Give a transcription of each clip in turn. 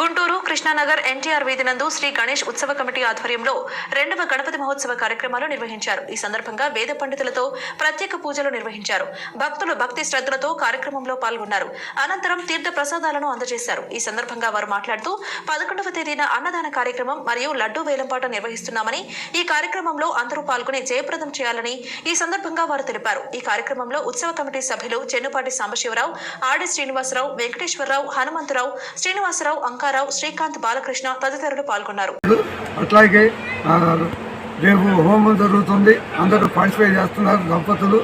గుంటూరు కృష్ణానగర్ ఎన్టీఆర్ వీధి నందు శ్రీ గణేష్ ఉత్సవ కమిటీ ఆధ్వర్యంలో రెండవ గణపతి మహోత్సవ కార్యక్రమాలు నిర్వహించారు. ఈ సందర్భంగా వేద పండితులతో ప్రత్యేక పూజలు నిర్వహించారు. భక్తులు భక్తి శ్రద్ధలతో కార్యక్రమంలో పాల్గొన్నారు. అనంతరం తీర్థ ప్రసాదాలను అందజేశారు. ఈ సందర్భంగా వారు మాట్లాడుతూ పదకొండవ తేదీన అన్నదాన కార్యక్రమం మరియు లడ్డూ వేలంపాట నిర్వహిస్తున్నామని ఈ కార్యక్రమంలో అందరూ పాల్గొని జయప్రదం చేయాలని ఈ సందర్భంగా వారు తెలిపారు. ఈ కార్యక్రమంలో ఉత్సవ కమిటీ సభ్యులు చెన్నుపాటి సాంబశివరావు ఆడి శ్రీనివాసరావు వెంకటేశ్వరరావు హనుమంతరావు శ్రీనివాసరావు సుబ్బారావు శ్రీకాంత్ బాలకృష్ణ తదితరులు పాల్గొన్నారు. అట్లాగే రేపు హోమం జరుగుతుంది. అందరూ పార్టిసిపేట్ చేస్తున్నారు దంపతులు.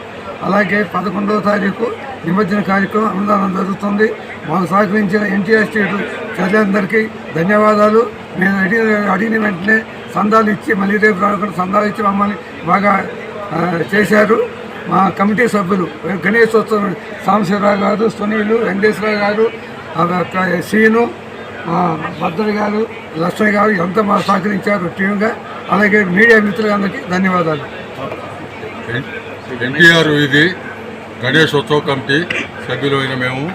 అలాగే పదకొండవ తారీఖు నిమజ్జన కార్యక్రమం అన్నదానం జరుగుతుంది. మాకు సహకరించిన ఎన్టీఆర్ స్టేట్ ప్రజలందరికీ ధన్యవాదాలు. నేను అడిగిన అడిగిన వెంటనే సందాలు ఇచ్చి మళ్ళీ రేపు రాకుండా సందాలు ఇచ్చి మమ్మల్ని బాగా చేశారు. మా కమిటీ సభ్యులు గణేశోత్సవం సాంబశివరావు గారు సునీలు వెంకటేశ్వరరావు గారు ఆ, శ్రీను భద్ర గారు లక్ష్మి గారు ఎంత మా సహకరించారు టీమ్గా. అలాగే మీడియా మిత్రులందరికీ ధన్యవాదాలు. ఎన్టీఆర్ ఇది గణేష్ ఉత్సవ కమిటీ సభ్యులైన మేము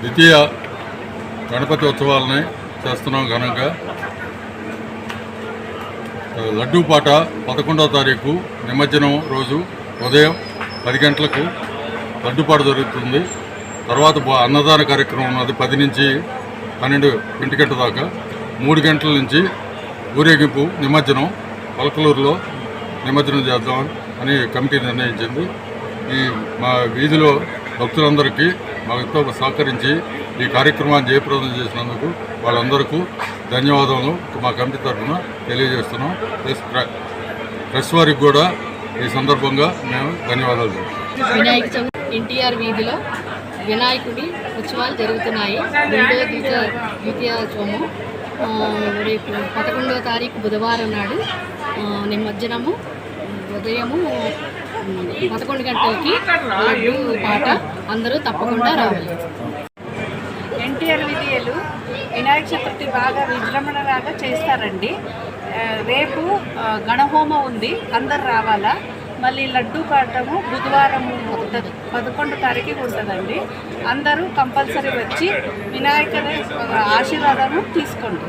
ద్వితీయ గణపతి ఉత్సవాలని చేస్తున్నాం ఘనంగా. లడ్డూ పాట పదకొండవ తారీఖు నిమజ్జనం రోజు ఉదయం పది గంటలకు లడ్డూ పాట జరుగుతుంది. తర్వాత బా- అన్నదాన కార్యక్రమం ఉన్నది పది నుంచి పన్నెండు ఒంటి గంట దాకా. మూడు గంటల నుంచి ఊరేగింపు నిమజ్జనం పలకలూరులో నిమజ్జనం చేద్దాం అని కమిటీ నిర్ణయించింది. ఈ మా వీధిలో భక్తులందరికీ మాతో సహకరించి ఈ కార్యక్రమాన్ని జయప్రదం చేసినందుకు వాళ్ళందరికీ ధన్యవాదాలు. మా కమిటీ తరఫున తెలియజేస్తున్నాం. ప్లస్ ప్రెస్ వారికి కూడా ఈ సందర్భంగా మేము ధన్యవాదాలు. ఎన్టీఆర్ వీధిలో వినాయకుడి ఉత్సవాలు జరుగుతున్నాయి. రెండో ద్వితీయ ద్వితీయోత్సవము రేపు పదకొండవ తారీఖు బుధవారం నాడు నిమజ్జనము ఉదయము పదకొండు గంటలకి లడ్డు పాట. అందరూ తప్పకుండా రావాలి. ఎన్టీఆర్ విధియలు వినాయక చతుర్థి బాగా విజృంభణలాగా చేస్తారండి. రేపు గణహోమం ఉంది. అందరు రావాలా? మళ్ళీ లడ్డూ పాడటము బుధవారం ఉంటుంది పదకొండు తారీఖుకి ఉంటుందండి. అందరూ కంపల్సరీ వచ్చి వినాయకుని ఆశీర్వాదము తీసుకోండి.